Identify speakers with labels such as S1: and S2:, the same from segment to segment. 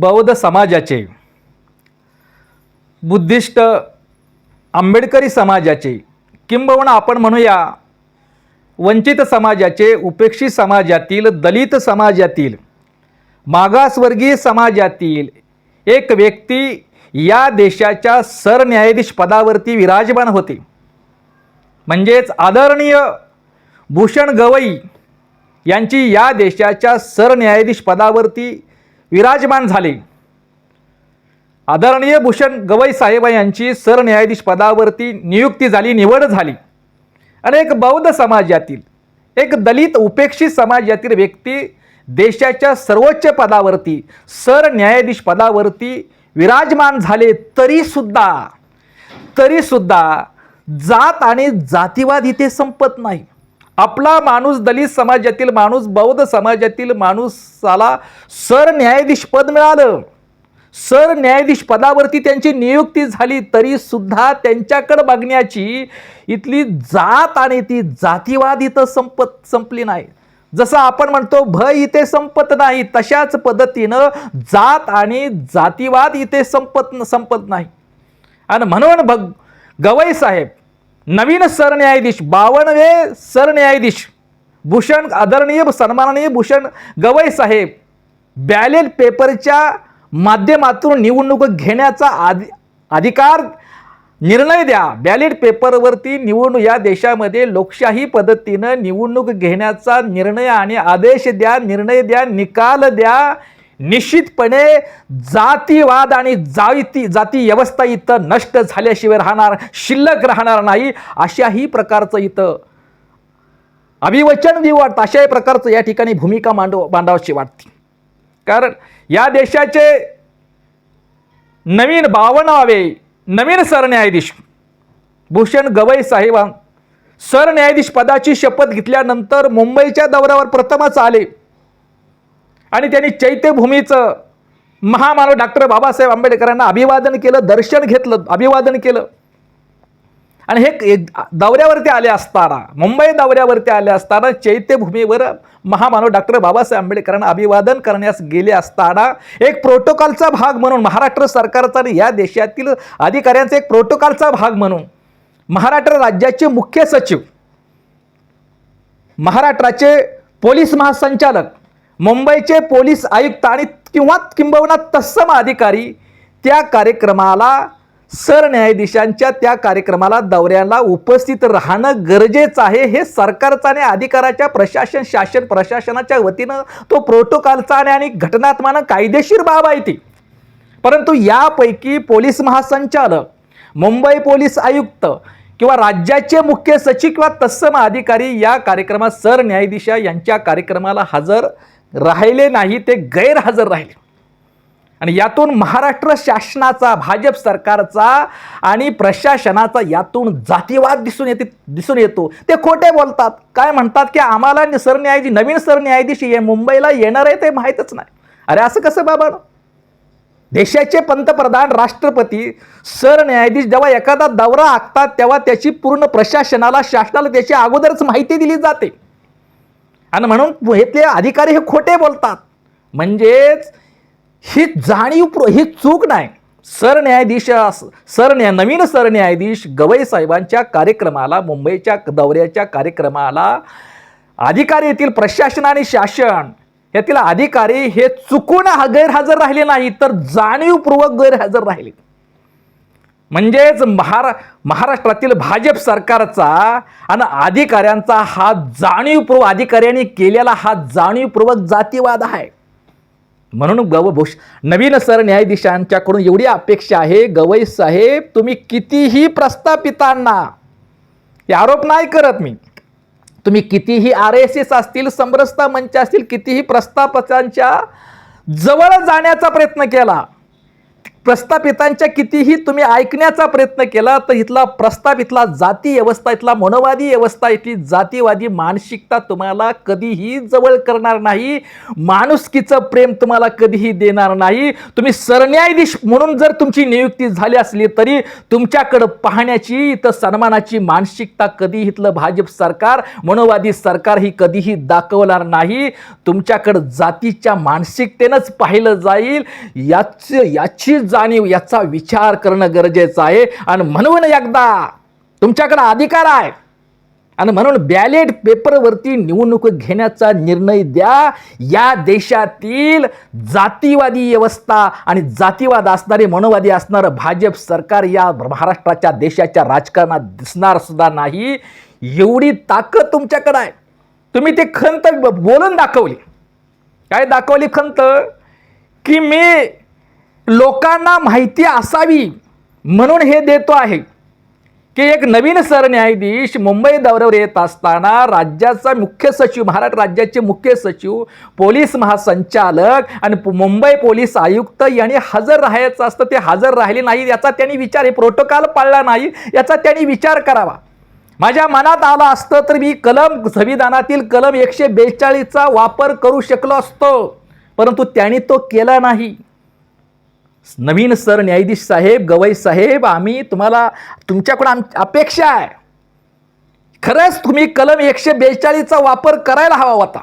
S1: बौद्ध समाजाचे बुद्धिस्ट आंबेडकरी समाजाचे किंबहुना आपण म्हणूया वंचित समाजाचे उपेक्षित समाजातील दलित समाजातील मागासवर्गीय समाजातील एक व्यक्ती या देशाच्या सरन्यायाधीश पदावरती विराजमान होते. म्हणजेच आदरणीय भूषण गवई यांची या देशाच्या सरन्यायाधीश पदावरती विराजमान झाले. आदरणीय भूषण गवई साहेब यांची सरन्यायाधीश पदावरती नियुक्ती झाली निवड झाली. आणि एक बौद्ध समाजातील एक दलित उपेक्षित समाजातील व्यक्ती देशाच्या सर्वोच्च पदावरती सरन्यायाधीश पदावरती विराजमान झाले तरीसुद्धा तरीसुद्धा जात आणि जातीवाद इथे संपत नाही. आपला माणूस दलित समाजातील माणूस बौद्ध समाजातील माणूसाला सरन्यायाधीश पद मिळालं. सरन्यायाधीश पदावरती त्यांची नियुक्ती झाली तरी सुद्धा त्यांच्याकडे बघण्याची इथली जात आणि ती जातीवाद इथं संपत संपली नाही. जसं आपण म्हणतो भय इथे संपत नाही तशाच पद्धतीनं जात आणि जातीवाद इथे संपत संपत नाही. आणि म्हणून बघ गवई साहेब नवीन सरन्यायाधीश बावनवे सरन्यायाधीश भूषण आदरणीय सन्माननीय भूषण गवई साहेब बॅलेट पेपरच्या माध्यमातून निवडणूक घेण्याचा आदि अधिकार निर्णय द्या. बॅलेट पेपरवरती निवडणूक या देशामध्ये लोकशाही पद्धतीनं निवडणूक घेण्याचा निर्णय आणि आदेश द्या निर्णय द्या निकाल द्या निश्चितपणे जातीवाद आणि जाती जाती व्यवस्था इथं नष्ट झाल्याशिवाय राहणार शिल्लक राहणार नाही अशाही प्रकारचं इथं अभिवचन देऊ वाटतं. अशाही प्रकारचं या ठिकाणी भूमिका मांडव मांडावशी वाटते. कारण या देशाचे नवीन बावनावे नवीन सरन्यायाधीश भूषण गवई साहेबां सरन्यायाधीश पदाची शपथ घेतल्यानंतर मुंबईच्या दौऱ्यावर प्रथमच आले. आणि त्यांनी चैत्यभूमीचं महामानव डॉक्टर बाबासाहेब आंबेडकरांना अभिवादन केलं दर्शन घेतलं अभिवादन केलं. आणि हे दौऱ्यावरती आले असताना मुंबई दौऱ्यावरती आले असताना चैत्यभूमीवर महामानव डॉक्टर बाबासाहेब आंबेडकरांना अभिवादन करण्यास गेले असताना एक प्रोटोकॉलचा भाग म्हणून महाराष्ट्र सरकारचा आणि या देशातील अधिकाऱ्यांचा एक प्रोटोकॉलचा भाग म्हणून महाराष्ट्र राज्याचे मुख्य सचिव महाराष्ट्राचे पोलीस महासंचालक मुंबईचे पोलीस आयुक्त आणि किंवा किंबहुना तत्सम अधिकारी त्या कार्यक्रमाला सरन्यायाधीशांच्या त्या कार्यक्रमाला दौऱ्याला उपस्थित राहणं गरजेचं आहे हे सरकारचा आणि अधिकाराच्या प्रशासन शासन प्रशासनाच्या वतीनं तो प्रोटोकॉलचा आणि आणि घटनात्मानं कायदेशीर बाब आहे ती. परंतु यापैकी पोलीस महासंचालक मुंबई पोलीस आयुक्त किंवा राज्याचे मुख्य सचिव किंवा तत्सम अधिकारी या कार्यक्रमात सरन्यायाधीशा यांच्या कार्यक्रमाला हजर राहिले नाही ते गैरहजर राहिले. आणि यातून महाराष्ट्र शासनाचा भाजप सरकारचा आणि प्रशासनाचा यातून जातीवाद दिसून येते दिसून येतो. ते खोटे बोलतात. काय म्हणतात की आम्हाला सरन्यायाधीश नवीन सरन्यायाधीश हे मुंबईला येणार आहे ते माहीतच नाही. अरे असं कसं बाबा? देशाचे पंतप्रधान राष्ट्रपती सरन्यायाधीश जेव्हा एखादा दौरा आखतात तेव्हा त्याची पूर्ण प्रशासनाला शासनाला त्याची अगोदरच माहिती दिली जाते. आणि म्हणून इथले अधिकारी हे खोटे बोलतात. म्हणजेच ही जाणीव ही चूक नाही. सरन्यायाधीश सरन्या नवीन सरन्यायाधीश गवई साहेबांच्या कार्यक्रमाला मुंबईच्या दौऱ्याच्या कार्यक्रमाला अधिकारी येथील प्रशासन आणि शासन. यातील अधिकारी हे चुकून गैरहजर राहिले नाही तर जाणीवपूर्वक गैरहजर राहिले. म्हणजेच महारा महाराष्ट्रातील भाजप सरकारचा आणि अधिकाऱ्यांचा हा जाणीवपूर्वक अधिकाऱ्यांनी केलेला हा जाणीवपूर्वक जातीवाद आहे. म्हणून गवभूष नवीन सरन्यायाधीशांच्याकडून एवढी अपेक्षा आहे गवई साहेब तुम्ही कितीही प्रस्थापितांना हे आरोप नाही करत मी. तुम्ही कितीही आर एस एस असतील समरसता मंच असतील कितीही प्रस्थापकांच्या जवळ जाण्याचा प्रयत्न केला प्रस्थापितांच्या कितीही तुम्ही ऐकण्याचा प्रयत्न केला तर इथला प्रस्ताप इथला जाती व्यवस्था इथला मनोवादी व्यवस्था इथली जातीवादी मानसिकता तुम्हाला कधीही जवळ करणार नाही. माणुसकीचं प्रेम तुम्हाला कधीही देणार नाही. तुम्ही सरन्यायाधीश म्हणून जर तुमची नियुक्ती झाली असली तरी तुमच्याकडं पाहण्याची इथं सन्मानाची मानसिकता कधी इथलं भाजप सरकार मनोवादी सरकार ही कधीही दाखवणार नाही. तुमच्याकडं जातीच्या मानसिकतेनंच पाहिलं जाईल. याच याची जाणीव याचा विचार करणं गरजेचं आहे. आणि म्हणून एकदा तुमच्याकडे अधिकार आहे. आणि म्हणून बॅलेट पेपरवरती निवडणूक घेण्याचा निर्णय द्या. या देशातील जातीवादी व्यवस्था आणि जातीवाद असणारे मनोवादी असणारं भाजप सरकार या महाराष्ट्राच्या देशाच्या राजकारणात दिसणार सुद्धा नाही. एवढी ताकद तुमच्याकडं आहे. तुम्ही ते खंत बोलून दाखवली. काय दाखवली खंत? की मी लोकांना माहिती असावी म्हणून हे देतो आहे. की एक नवीन सरन्यायाधीश मुंबई दौऱ्यावर येत असताना राज्याचा मुख्य सचिव महाराष्ट्र राज्याचे मुख्य सचिव पोलीस महासंचालक आणि पु- मुंबई पोलीस आयुक्त यांनी हजर राहायचं असतं. ते हजर राहिले नाही याचा त्यांनी विचार हे प्रोटोकॉल पाळला नाही याचा त्यांनी विचार करावा. माझ्या मनात आलं असतं तर मी कलम संविधानातील कलम एकशे बेचाळीसचा वापर करू शकलो असतो. परंतु त्यांनी तो केला नाही. नवीन सर न्यायाधीश साहेब गवई साहेब आम्ही तुम्हाला तुमच्याकडून आम अपेक्षा आहे. खरंच तुम्ही कलम एकशे बेचाळीसचा वापर करायला हवा होता.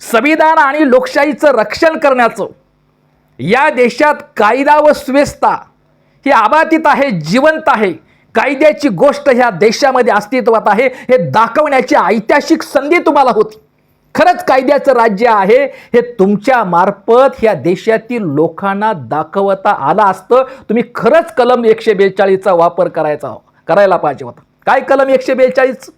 S1: संविधान आणि लोकशाहीचं रक्षण करण्याचं. या देशात कायदा व सुव्यवस्था ही आबाधित आहे जिवंत आहे. कायद्याची गोष्ट ह्या देशामध्ये अस्तित्वात आहे. हे दाखवण्याची ऐतिहासिक संधी तुम्हाला होती. खरंच कायद्याचं राज्य आहे. हे तुमच्या मार्फत ह्या देशातील लोकांना दाखवता आलं असतं. तुम्ही खरंच कलम एकशे बेचाळीसचा वापर करायचा हो. करायला पाहिजे होता. काय कलम एकशे बेचाळीस?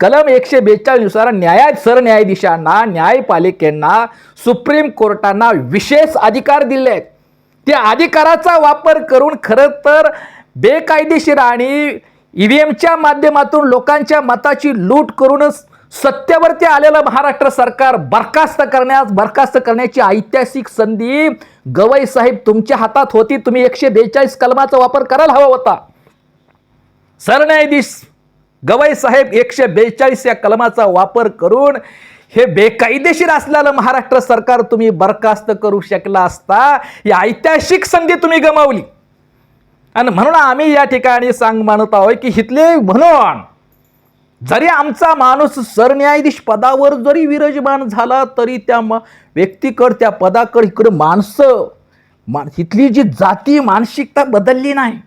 S1: कलम एकशे बेचाळीसनुसार न्याया सरन्यायाधीशांना न्यायपालिकेंना सुप्रीम कोर्टांना विशेष अधिकार दिले आहेत. त्या अधिकाराचा वापर करून खरं तर बेकायदेशीर आणि ई व्ही एमच्या माध्यमातून लोकांच्या मताची लूट करूनच सत्तेवरती आलेलं महाराष्ट्र सरकार बरखास्त करण्यास बरखास्त करण्याची ऐतिहासिक संधी गवई साहेब तुमच्या हातात होती. तुम्ही एकशे बेचाळीस कलमाचा वापर करायला हवा होता. सरन्यायाधीश गवई साहेब एकशे बेचाळीस या कलमाचा वापर करून हे बेकायदेशीर असलेलं महाराष्ट्र सरकार तुम्ही बरखास्त करू शकला असता ही ऐतिहासिक संधी तुम्ही गमावली. आणि म्हणून आम्ही या ठिकाणी सांग मानत आहोत की हिथले म्हणून जरी आमचा माणूस सरन्यायाधीश पदावर जरी विराजमान झाला तरी त्या म व्यक्तीकड त्या पदाकड इकडं माणसं मा इथली जी जाती मानसिकता बदलली नाही.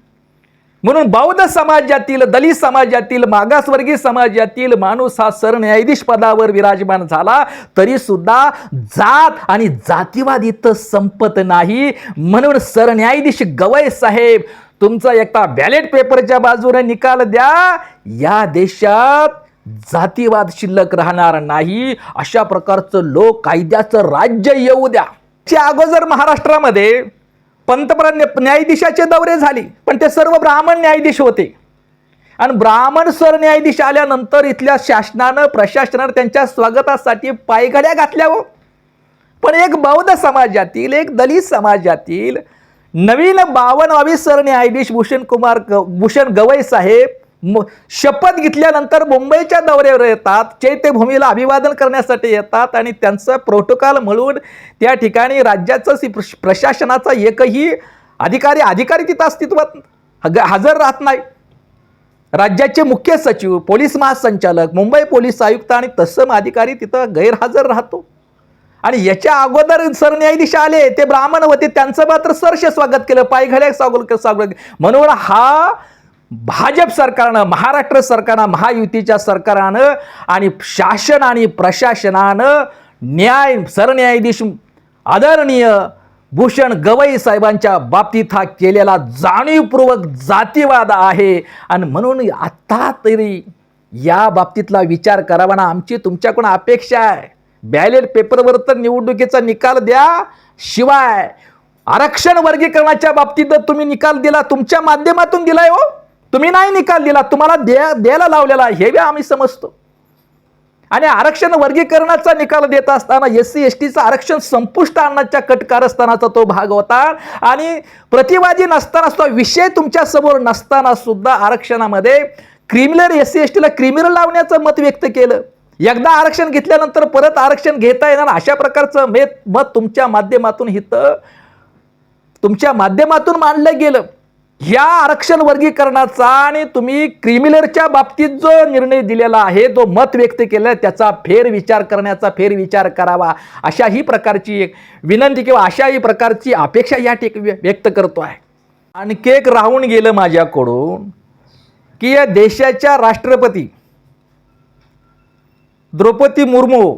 S1: म्हणून बौद्ध समाजातील दलित समाजातील मागासवर्गीय समाजातील माणूस हा सरन्यायाधीश पदावर विराजमान झाला तरी सुद्धा जात आणि जातीवाद इथं संपत नाही. म्हणून सरन्यायाधीश गवई साहेब तुमचा एकटा बॅलेट पेपरच्या बाजूने निकाल द्या. या देशात जातीवाद शिल्लक राहणार नाही. अशा प्रकारचं लोक कायद्याचं राज्य येऊ द्या. च्या अगोदर महाराष्ट्रामध्ये पंतप्रधान न्यायाधीशाचे दौरे झाले पण ते सर्व ब्राह्मण न्यायाधीश होते. आणि ब्राह्मण सरन्यायाधीश आल्यानंतर इथल्या शासनानं प्रशासनानं त्यांच्या स्वागतासाठी पायघड्या घातल्या हो. पण एक बौद्ध समाजातील एक दलित समाजातील नवीन बावनवावी सरन्यायाधीश भूषण कुमार ग भूषण गवई साहेब म- शपथ घेतल्यानंतर मुंबईच्या दौऱ्यावर येतात. चैत्यभूमीला अभिवादन करण्यासाठी येतात आणि त्यांचं प्रोटोकॉल म्हणून त्या ठिकाणी राज्याचं सी- प्रश- प्रशासनाचा एकही अधिकारी अधिकारी तिथं अस्तित्वात हजर राहत नाही. राज्याचे मुख्य सचिव पोलीस महासंचालक मुंबई पोलीस आयुक्त आणि तत्सम अधिकारी तिथं गैरहजर राहतो. आणि याच्या अगोदर सरन्यायाधीश आले ते ब्राह्मण होते त्यांचं मात्र सरश स्वागत केलं पायघड्या स्वागत स्वागत म्हणून हा भाजप सरकारनं महाराष्ट्र सरकारनं महायुतीच्या सरकारनं आणि शासन आणि प्रशासनानं न्याय सरन्यायाधीश आदरणीय भूषण गवई साहेबांच्या बाबतीत हा केलेला जाणीवपूर्वक जातीवाद आहे. आणि म्हणून आत्ता तरी या बाबतीतला विचार करावा ना आमची तुमच्याकडून अपेक्षा आहे. बॅलेट पेपरवर तर निवडणुकीचा निकाल द्या. शिवाय आरक्षण वर्गीकरणाच्या बाबतीत तुम्ही निकाल दिला तुमच्या माध्यमातून दिलाय हो. तुम्ही नाही निकाल दिला तुम्हाला द्या द्यायला लावलेला हे बी आम्ही समजतो. आणि आरक्षण वर्गीकरणाचा निकाल देत असताना एस सी एस टीचं आरक्षण संपुष्ट आणण्याच्या कटकारस्थानाचा तो भाग होता. आणि प्रतिवादी नसताना सुद्धा विषय तुमच्यासमोर नसताना सुद्धा आरक्षणामध्ये creamy layer S C S टीला क्रिमिनल लावण्याचं मत व्यक्त केलं. एकदा आरक्षण घेतल्यानंतर परत आरक्षण घेता येणार अशा प्रकारचं मे मत तुमच्या माध्यमातून हिथं तुमच्या माध्यमातून मांडलं गेलं. या आरक्षण वर्गीकरणाचा आणि तुम्ही क्रिमिनलच्या बाबतीत जो निर्णय दिलेला आहे जो मत व्यक्त केलं त्याचा फेर विचार करण्याचा फेर विचार करावा अशाही प्रकारची एक विनंती किंवा अशाही प्रकारची अपेक्षा या ठिक व्यक्त करतो आहे. आणखी एक राहून गेलं माझ्याकडून की या देशाच्या राष्ट्रपती द्रौपदी मुर्मू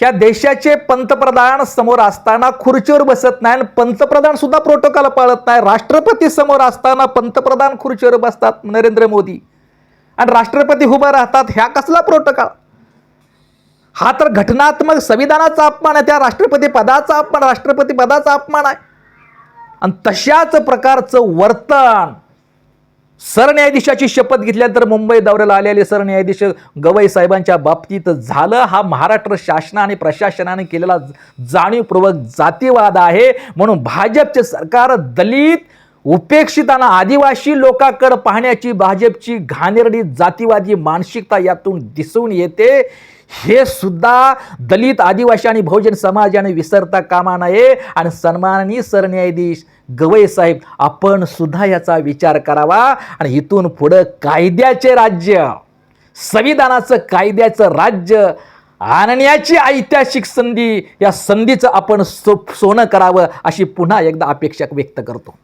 S1: ह्या देशाचे पंतप्रधान समोर असताना खुर्चीवर बसत नाही आणि पंतप्रधान सुद्धा प्रोटोकॉल पाळत नाही. राष्ट्रपती समोर असताना पंतप्रधान खुर्चीवर बसतात नरेंद्र मोदी. आणि राष्ट्रपती उभा राहतात ह्या कसला प्रोटोकॉल हा तर घटनात्मक संविधानाचा अपमान आहे त्या राष्ट्रपती पदाचा अपमान राष्ट्रपती पदाचा अपमान आहे. आणि तशाच प्रकारचं वर्तन सरन्यायाधीशाची शपथ घेतल्यानंतर मुंबई दौऱ्याला आलेले सरन्यायाधीश गवई साहेबांच्या बाबतीत झालं. हा महाराष्ट्र शासना आणि प्रशासनाने केलेला जाणीवपूर्वक जातीवाद आहे. म्हणून भाजपचे सरकार दलित उपेक्षितांना आदिवासी लोकांकडे पाहण्याची भाजपची घाणेरडी जातीवादी मानसिकता यातून दिसून येते. हे सुद्धा दलित आदिवासी आणि बहुजन समाजाने विसरता कामा नये. आणि सन्माननीय सरन्यायाधीश गवई साहेब आपण सुद्धा याचा विचार करावा आणि इथून पुढं कायद्याचे राज्य संविधानाचं कायद्याचं राज्य आणण्याची ऐतिहासिक संधी या संधीचं आपण सो सोनं करावं अशी पुन्हा एकदा अपेक्षा व्यक्त करतो.